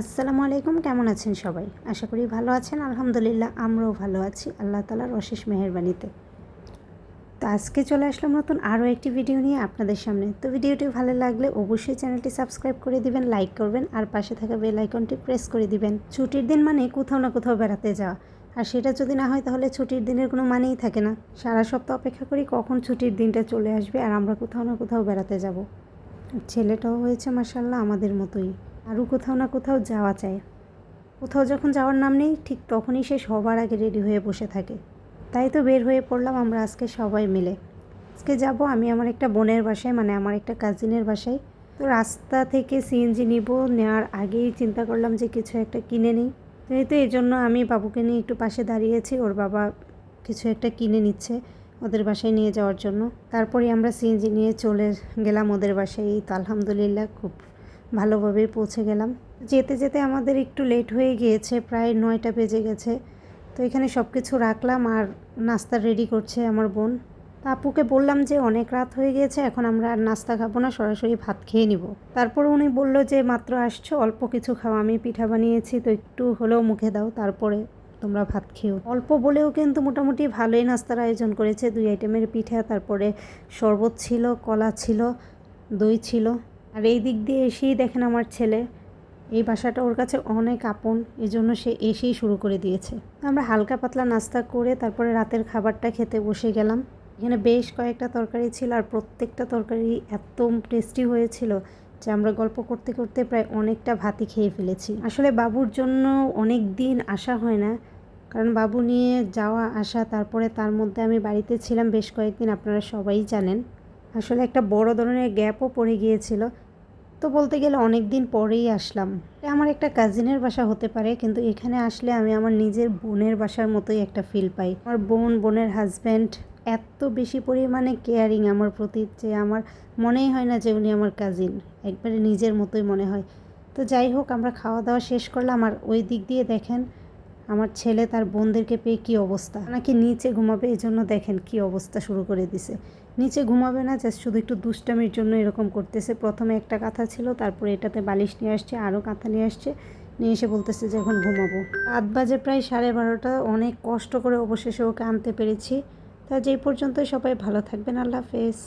আসসালামু আলাইকুম, কেমন আছেন সবাই? আশা করি ভালো আছেন, আলহামদুলিল্লাহ আমরাও ভালো আছি, আল্লাহ তালার অশেষ মেহরবানিতে। তো আজকে চলে আসলাম নতুন আরও একটি ভিডিও নিয়ে আপনাদের সামনে। তো ভিডিওটি ভালো লাগলে অবশ্যই চ্যানেলটি সাবস্ক্রাইব করে দিবেন, লাইক করবেন, আর পাশে থাকা বেল আইকনটি প্রেস করে দিবেন। ছুটির দিন মানে কোথাও না কোথাও বেড়াতে যাওয়া। আর সেটা যদি না হয় তাহলে ছুটির দিনের কোনো মানেই থাকে না। সারা সপ্তাহ অপেক্ষা করি কখন ছুটির দিনটা চলে আসবে, আর আমরা কোথাও না কোথাও বেড়াতে যাব। ছেলেটাও হয়েছে মাসাল্লাহ আমাদের মতোই। আরও কোথাও না কোথাও যাওয়া চায় কোথাও যখন যাওয়ার নাম নেই, ঠিক তখনই সে সবার আগে রেডি হয়ে বসে থাকে। তাই তো বের হয়ে পড়লাম আমরা আজকে সবাই মিলে। আজকে যাব আমি আমার একটা বোনের বাসায় মানে আমার একটা কাজিনের বাসায়। তো রাস্তা থেকে সিএনজি নিব, নেওয়ার আগেই চিন্তা করলাম যে কিছু একটা কিনে নিই। তো এই তো এই জন্য আমি বাবুকে নিয়ে একটু পাশে দাঁড়িয়েছি, ওর বাবা কিছু একটা কিনে নিচ্ছে ওদের বাসায় নিয়ে যাওয়ার জন্য। তারপরে আমরা সিএনজি নিয়ে চলে গেলাম ওদের বাসায়। এই তো আলহামদুলিল্লাহ, খুব ভালোভাবেই পৌঁছে গেলাম। যেতে যেতে আমাদের একটু লেট হয়ে গিয়েছে, প্রায় নয়টা বেজে গেছে। তো এখানে সব কিছু রাখলাম আর নাস্তা রেডি করছে আমার বোন। তা আপুকে বললাম যে অনেক রাত হয়ে গিয়েছে, এখন আমরা আর নাস্তা খাব না, সরাসরি ভাত খেয়ে নিব। তারপর উনি বলল যে মাত্র আসছো, অল্প কিছু খাও, আমি পিঠা বানিয়েছি, তো একটু হলেও মুখে দাও, তারপরে তোমরা ভাত খেও। অল্প বলেও কিন্তু মোটামুটি ভালোই নাস্তার আয়োজন করেছে, দুই আইটেমের পিঠা, তারপরে শরবত ছিল, কলা ছিল, দই ছিল। আর এই দিক দিয়ে এসেই দেখেন আমার ছেলে। এই বাসাটা ওর কাছে অনেক আপন এই জন্য সে এসেই শুরু করে দিয়েছে। আমরা হালকা পাতলা নাস্তা করে তারপরে রাতের খাবারটা খেতে বসে গেলাম। এখানে বেশ কয়েকটা তরকারি ছিল আর প্রত্যেকটা তরকারি এত টেস্টি হয়েছিল যে আমরা গল্প করতে করতে প্রায় অনেকটা ভাতই খেয়ে ফেলেছি। আসলে বাবুর জন্য অনেক দিন আসা হয় না, কারণ বাবু নিয়ে যাওয়া আসা, তারপরে তার মধ্যে আমি বাড়িতে ছিলাম বেশ কয়েকদিন, আপনারা সবাই জানেন। আসলে একটা বড় ধরনের গ্যাপও পড়ে গিয়েছিল। তো বলতে গেলে অনেক দিন পরেই আসলাম। আমার একটা কাজিনের বাসা হতে পারে, কিন্তু এখানে আসলে আমি আমার নিজের বোনের বাসার মতোই একটা ফিল পাই। আমার বোন, বোনের হাজব্যান্ড এত বেশি পরিমাণে কেয়ারিং আমার প্রতি যে আমার মনেই হয় না যে উনি আমার কাজিন একবারে নিজের মতোই মনে হয়। তো যাই হোক, আমরা খাওয়া দাওয়া শেষ করলাম আর ওই দিক দিয়ে দেখেন আমার ছেলে তার বোনদেরকে পেয়ে কী অবস্থা। নাকি নিচে ঘুমাবে এই জন্য দেখেন কী অবস্থা শুরু করে দিছে। নিচে ঘুমাবে না জাস্ট শুধু একটু দুষ্টামির জন্য এরকম করতেছে। প্রথমে একটা কাঁথা ছিল, তারপরে এটাতে বালিশ নিয়ে আসছে আরও কাঁথা নিয়ে আসছে। নিয়ে এসে বলতেছে যে এখন ঘুমাবো। আধ বাজে প্রায় সাড়ে বারোটা, অনেক কষ্ট করে অবশেষে ওকে আনতে পেরেছি। তা যেই পর্যন্ত সবাই ভালো থাকবেন, আল্লাহ হাফেজ।